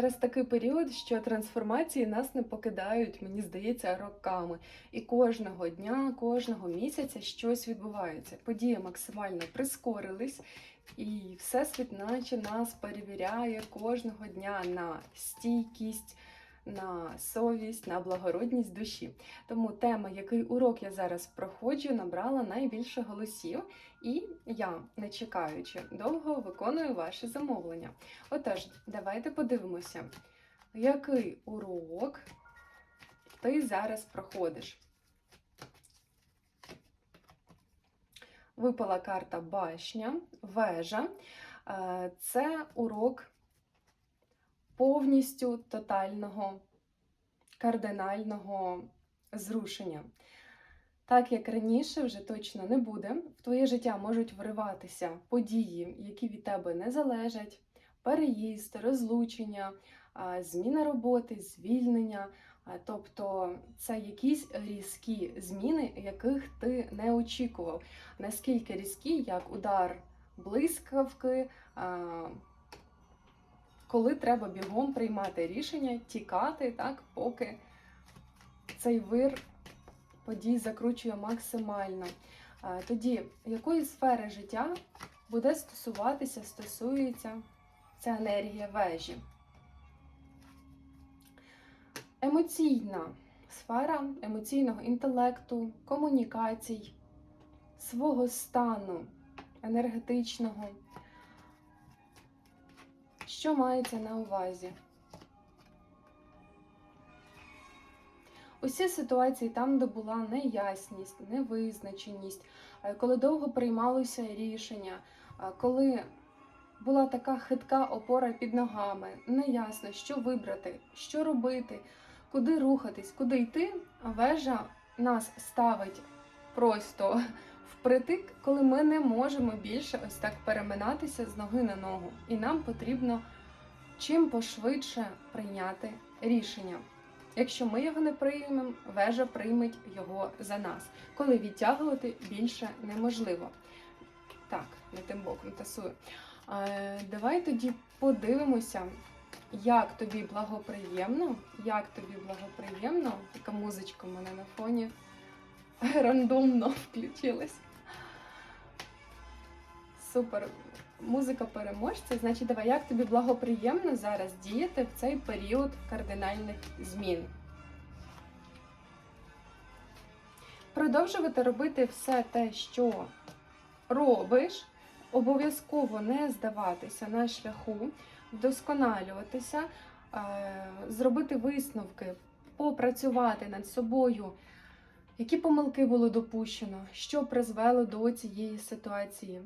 Зараз такий період, що трансформації нас не покидають, мені здається, роками. І кожного дня, кожного місяця щось відбувається. Події максимально прискорились, і всесвіт, наче нас перевіряє кожного дня на стійкість. На совість, на благородність душі. Тому тема, який урок я зараз проходжу, набрала найбільше голосів, і я, не чекаючи довго, виконую ваші замовлення. Отож, давайте подивимося, який урок ти зараз проходиш. Випала карта башня, вежа. Е, Це урок повністю тотального, кардинального зрушення. Так як раніше вже точно не буде, в твоє життя можуть вриватися події, які від тебе не залежать, переїзд, розлучення, зміна роботи, звільнення. Тобто це якісь різкі зміни, яких ти не очікував. Наскільки різкі, як удар блискавки, коли треба бігом приймати рішення, тікати, так, поки цей вир подій закручує максимально. Тоді, якої сфери життя буде стосуватися, стосується ця енергія вежі? Емоційна сфера емоційного інтелекту, комунікацій, свого стану енергетичного. Що мається на увазі? Усі ситуації там, де була неясність, невизначеність, е, коли довго приймалося рішення, е, коли була така хитка опора під ногами, неясно, що вибрати, що робити, куди рухатись, куди йти, вежа нас ставить просто впритик, коли ми не можемо більше ось так переминатися з ноги на ногу. І нам потрібно чим пошвидше прийняти рішення. Якщо ми його не приймемо, вежа прийме його за нас. Коли відтягувати більше неможливо. Так, не тим боком тасую. Е, давай тоді подивимося, як тобі благоприємно, як тобі благоприємно, така музичка в мене на фоні рандомно включилась. Супер. Музика переможця. Значить, давай, як тобі благоприємно зараз діяти в цей період кардинальних змін? Продовжувати робити все те, що робиш, обов'язково не здаватися на шляху, вдосконалюватися, е, зробити висновки, попрацювати над собою. Які помилки було допущено, що призвело до цієї ситуації?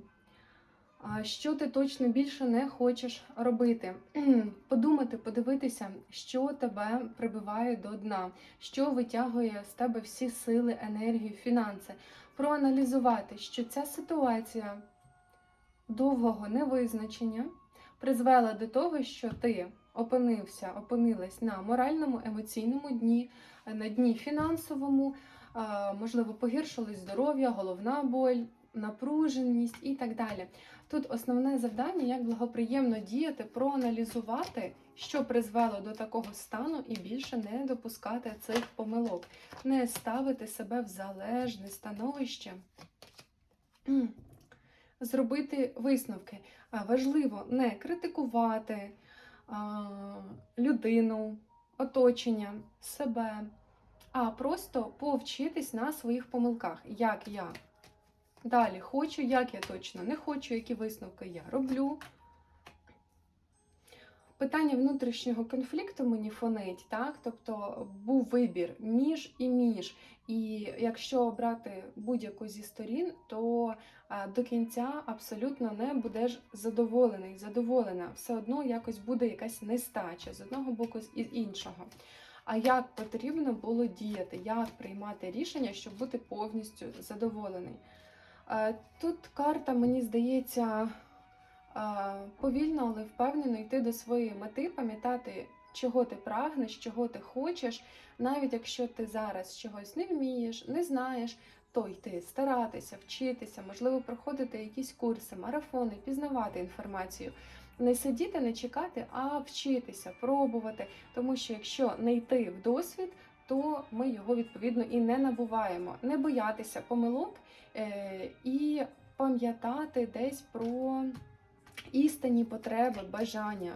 Що ти точно більше не хочеш робити? Подумати, подивитися, що тебе прибиває до дна, що витягує з тебе всі сили, енергію, фінанси. Проаналізувати, що ця ситуація довгого невизначення призвела до того, що ти опинився, опинилась на моральному, емоційному дні, на дні фінансовому, можливо, погіршилось здоров'я, головна боль, напруженість і так далі. Тут основне завдання, як благоприємно діяти, проаналізувати, що призвело до такого стану, і більше не допускати цих помилок, не ставити себе в залежне становище. Зробити висновки. Важливо не критикувати людину, оточення, себе, а просто повчитись на своїх помилках, як я Далі хочу, як я точно не хочу, які висновки я роблю. Питання внутрішнього конфлікту мені фонить, так? Тобто був вибір між і між. І якщо обрати будь-яку зі сторін, то до кінця абсолютно не будеш задоволений, задоволена. Все одно якось буде якась нестача з одного боку і з іншого. А як потрібно було діяти, як приймати рішення, щоб бути повністю задоволений? Е, Тут карта, мені здається, е, повільно, але впевнено йти до своєї мети, пам'ятати, чого ти прагнеш, чого ти хочеш, навіть якщо ти зараз чогось не вмієш, не знаєш, то йти, старатися, вчитися, можливо, проходити якісь курси, марафони, пізнавати інформацію. Не сидіти, не чекати, а вчитися, пробувати. Тому що якщо не йти в досвід, то ми його відповідно і не набуваємо. Не боятися помилок е, і пам'ятати десь про істинні потреби, бажання.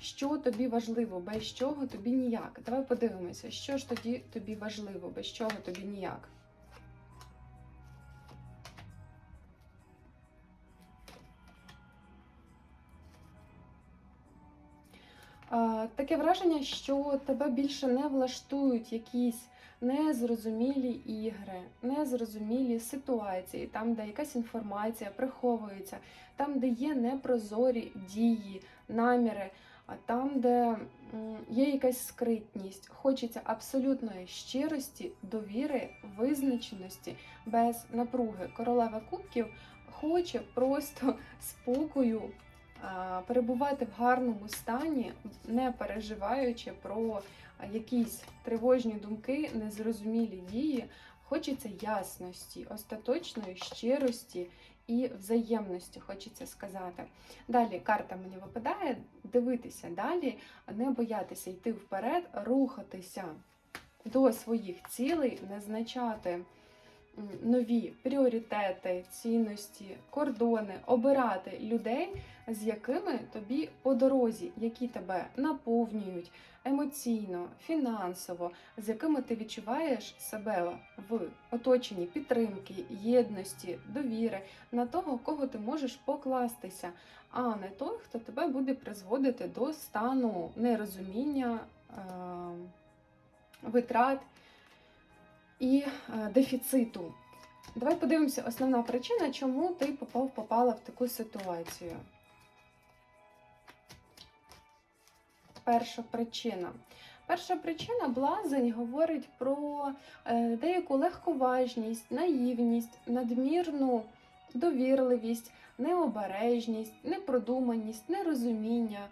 Що тобі важливо, без чого тобі ніяк. Давай подивимося, що ж тоді тобі важливо, без чого тобі ніяк. Таке враження, що тебе більше не влаштують якісь незрозумілі ігри, незрозумілі ситуації, там, де якась інформація приховується, там, де є непрозорі дії, наміри, а там, де є якась скритність. Хочеться абсолютної щирості, довіри, визначеності, без напруги. Королева кубків хоче просто спокою перебувати в гарному стані, не переживаючи про якісь тривожні думки, незрозумілі дії. Хочеться ясності, остаточної щирості і взаємності, хочеться сказати. Далі карта мені випадає дивитися далі, не боятися йти вперед, рухатися до своїх цілей, назначати нові пріоритети, цінності, кордони, обирати людей, з якими тобі по дорозі, які тебе наповнюють емоційно, фінансово, з якими ти відчуваєш себе в оточенні підтримки, єдності, довіри, на того, кого ти можеш покластися, а не той, хто тебе буде призводити до стану нерозуміння, е, витрат і е, дефіциту. Давай подивимося, основна причина, чому ти попав, попала в таку ситуацію. Перша причина. Перша причина блазень говорить про е, деяку легковажність, наївність, надмірну довірливість, необережність, непродуманість, нерозуміння.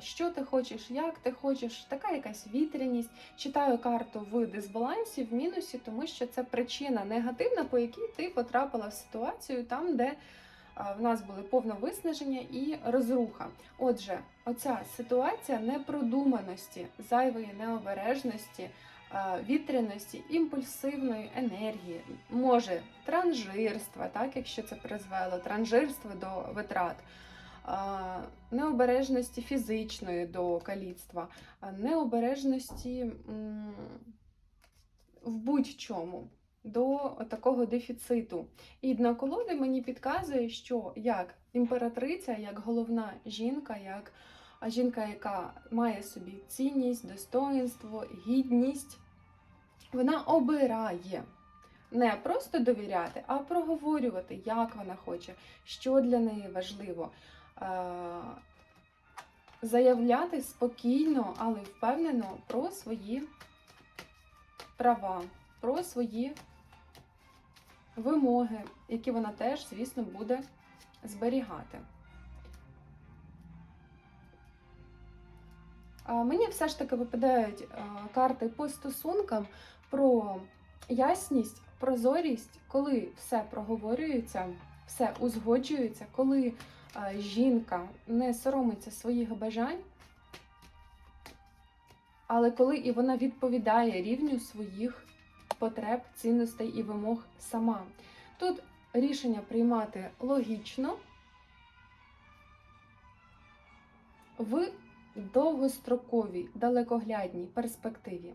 Що ти хочеш, як ти хочеш, така якась вітряність. Читаю карту в дисбалансі, в мінусі, тому що це причина негативна, по якій ти потрапила в ситуацію там, де в нас були повне виснаження і розруха. Отже, оця ситуація непродуманості, зайвої необережності, вітряності, імпульсивної енергії, може транжирства, так якщо це призвело, транжирство до витрат. Необережності фізичної до каліцтва, необережності в будь-чому до такого дефіциту. І дна колоди мені підказує, що як імператриця, як головна жінка, як жінка, яка має собі цінність, достоинство, гідність, вона обирає. Не просто довіряти, а проговорювати, як вона хоче, що для неї важливо. Е, Заявляти спокійно, але впевнено про свої права, про свої вимоги, які вона теж, звісно, буде зберігати. Мені все ж таки випадають е, карти по стосункам про ясність, прозорість, коли все проговорюється, все узгоджується, коли жінка не соромиться своїх бажань, але коли і вона відповідає рівню своїх потреб, цінностей і вимог сама. Тут рішення приймати логічно в довгостроковій, далекоглядній перспективі.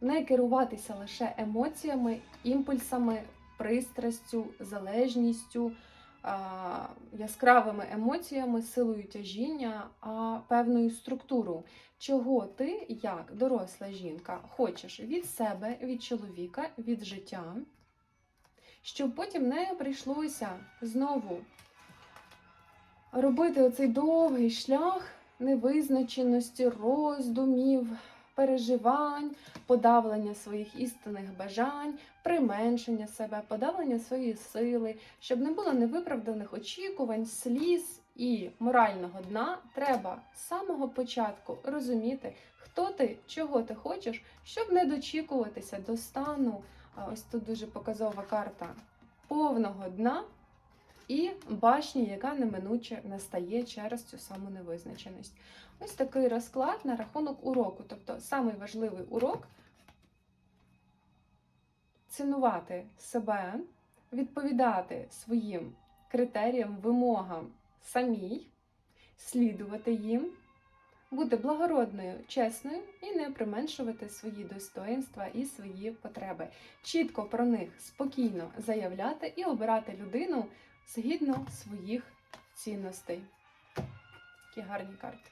Не керуватися лише емоціями, імпульсами, пристрастю, залежністю, яскравими емоціями, силою тяжіння, а певною структурою. Чого ти, як доросла жінка, хочеш від себе, від чоловіка, від життя, щоб потім не прийшлося знову робити оцей довгий шлях невизначеності, роздумів, переживань, подавлення своїх істинних бажань, применшення себе, подавлення своєї сили, щоб не було невиправданих очікувань, сліз і морального дна, треба з самого початку розуміти, хто ти, чого ти хочеш, щоб не дочікуватися до стану. Ось тут дуже показова карта повного дна, і башні, яка неминуче настає через цю саму невизначеність. Ось такий розклад на рахунок уроку. Тобто, самий важливий урок цінувати себе, відповідати своїм критеріям, вимогам самій, слідувати їм, бути благородною, чесною і не применшувати свої достоїнства і свої потреби. Чітко про них спокійно заявляти і обирати людину згідно своїх цінностей. Які гарні карти.